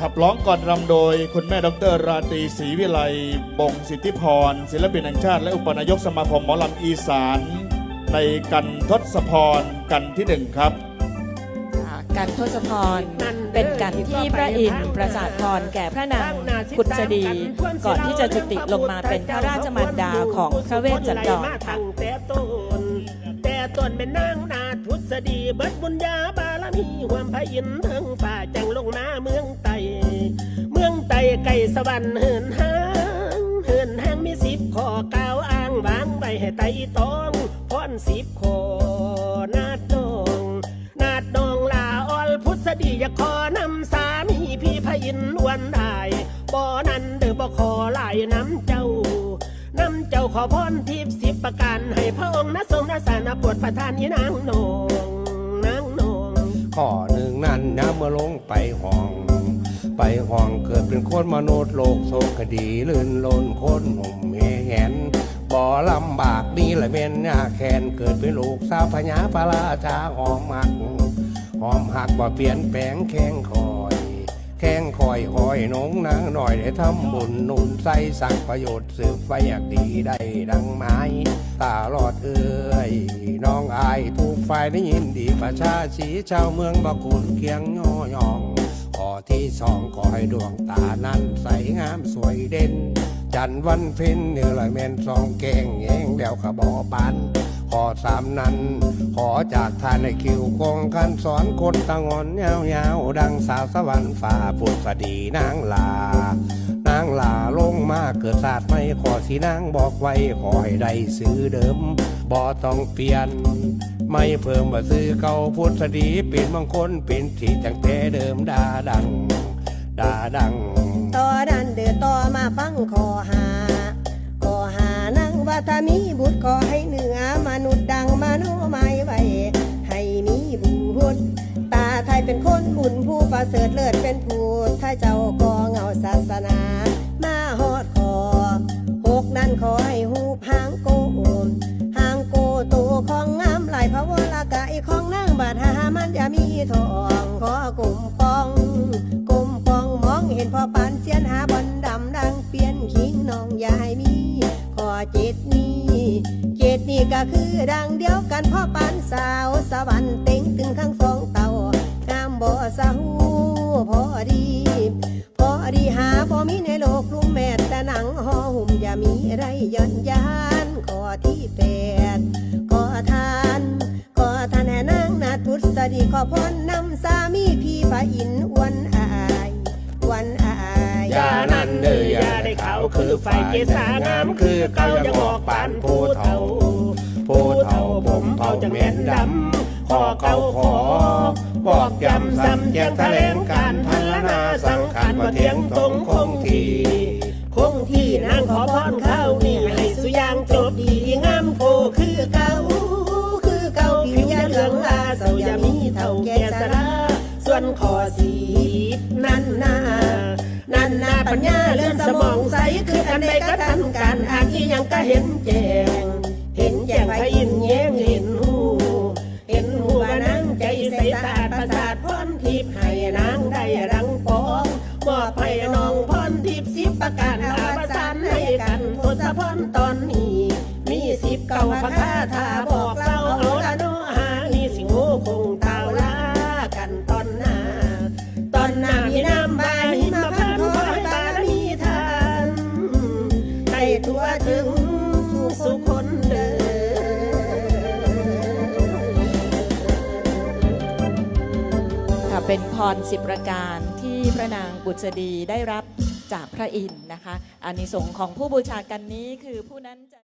ขับร้องก่อนรำโดย คุณแม่ดรราตรีศรีวิไลบงสิทธิพร ศิลปินแห่งชาติ และอุปนายกสมาคมหมอลำอีสาน ในกันทศพรกันที่หนึ่งครับ ค่ะกันทศพรเป็นกันที่พระอินทร์ประสาทพรแก่พระนางกุศดี ก่อนที่จะจุติลงมาเป็นพระราชมารดาของพระเวชจันดรค่ะ แต่ต้นแต่ต้นเป็นนางนาทุษฎีเบิดบุญญาบารมีหวมพระอินทร์เทิงป่าจังลงมาเมืองไตเมือง ไตไก่สวรรค์เหินหางเหินหางมีสิบข้อกล่าวอ้างวางไว้ให้ไตตองพรสิบข้อนาดนองนาดนองลาออลพุทธดีอยากขอนำสามีพี่พระอินทร์อวันได้บ่นั้นเด้อบ่ขอหลายน้ำเจ้าน้ำเจ้าขอพรทิพย์สิบประการให้พระองค์นะทรงนะสานปวดประทานนี้นางนองนางนองข้อหนึ่งนั้นนะเมื่อลงไปห้อง ไปห้องเกิดเป็นคนมนุษย์โลกโศกคดีลื่นลนคนห่มเแหนบ่ลำบากมีละเม็นยาแคนเกิดเป็นลูกสาวพญาพระราชาหอมหักหอมหักบ่เปลี่ยนแปลงแข้งคอยแข้งคอยหอยหนงนางหน่อยได้ทำบุญนุนใส่สั่งประโยชน์สืบไฟอยากดีได้ดังไม้ตาลอดเอ้ยน้องอายถูกฝ่ายได้ยินดีประชาชีชาวเมืองบากุนเคียงย่อยอง ที่สองขอให้ดวงตานั้นใสงามสวยเด่น จันทร์วันเพ็ญเนื้อลอยเมนสองแกงแยงแล้วขบอปันขอสามนั้น ขอจากทานในคิวคงคันสอนคนตะงอนยาวยาวๆดังสาวสวรรค์ฝ่าปุษดีนางลา นางลาลงมาเกิดศาสตร์ไม่ขอสีนางบอกไว้ ขอให้ได้ซื้อเดิมบ่ต้องเปลี่ยน ไม่เพิ่มว่าซื้อเก่าพุทธดีเป็นบางคนเป็นที่จังแต่เดิมดาดัง ดาดังต่อดันเดือต่อมาฟังขอหาขอหานังว่าถ้ามีบุตรขอให้เหนือมนุษย์ดังมโนไม้ไว้ให้มีบุตรตาไทยเป็นคนบุญผู้ประเสริฐเลิศเป็นผู้ถ้าเจ้าก็เงาศาสนา มาฮอดคอหกนั้นขอให้หู ทองขอกลุ่มปองกลมปองมองเห็นพ่อปานเสียนหาบอนดำดังเปลี่ยนขิงน้องยายมีขอเจ็ดนี้เจ็ดนี้ก็คือดังเดียวกันพ่อปานสาวสวรรค์เต็งตึงข้างสองเต่างามบ่สาหู ทุษฎีขอพรนำสามีพี่พระอินทร์อวันอายอวันอายอย่านั้นเด้ออย่าได้เขาคือไฟเกษางามคือเก่ายังออกปานผู้เฒ่าผู้เฒ่าผมเผาจังแม่นดำขอเก่าขอ บอกย้ำซ้ำแจ้งแถลงการพัฒนาสังขารมาเทียงตรงคงที่ คงที่นางขอพรเข้า นขอสี นั่นนานั่นนาปัญญาเลื่อนสมองใสคืออันใดก็ทันการอ่านที่ยังก็เห็นแจ้งเห็นแจ้งพระอินแย้งเห็นหูเห็นหูว่านางใจใสสะอาดประสาทพรทิพย์ให้นางได้รังปองมอบให้น้องพรทิพย์สิบประการอาประสานให้กันทศพรตอนนี้มีสิบเก่าพระคาถา สุขสุขคนเดินค่ะเป็นพรสิบประการที่พระนางบุษดีได้รับจากพระอินทร์นะคะอานิสงส์ของผู้บูชากันนี้คือผู้นั้นจะ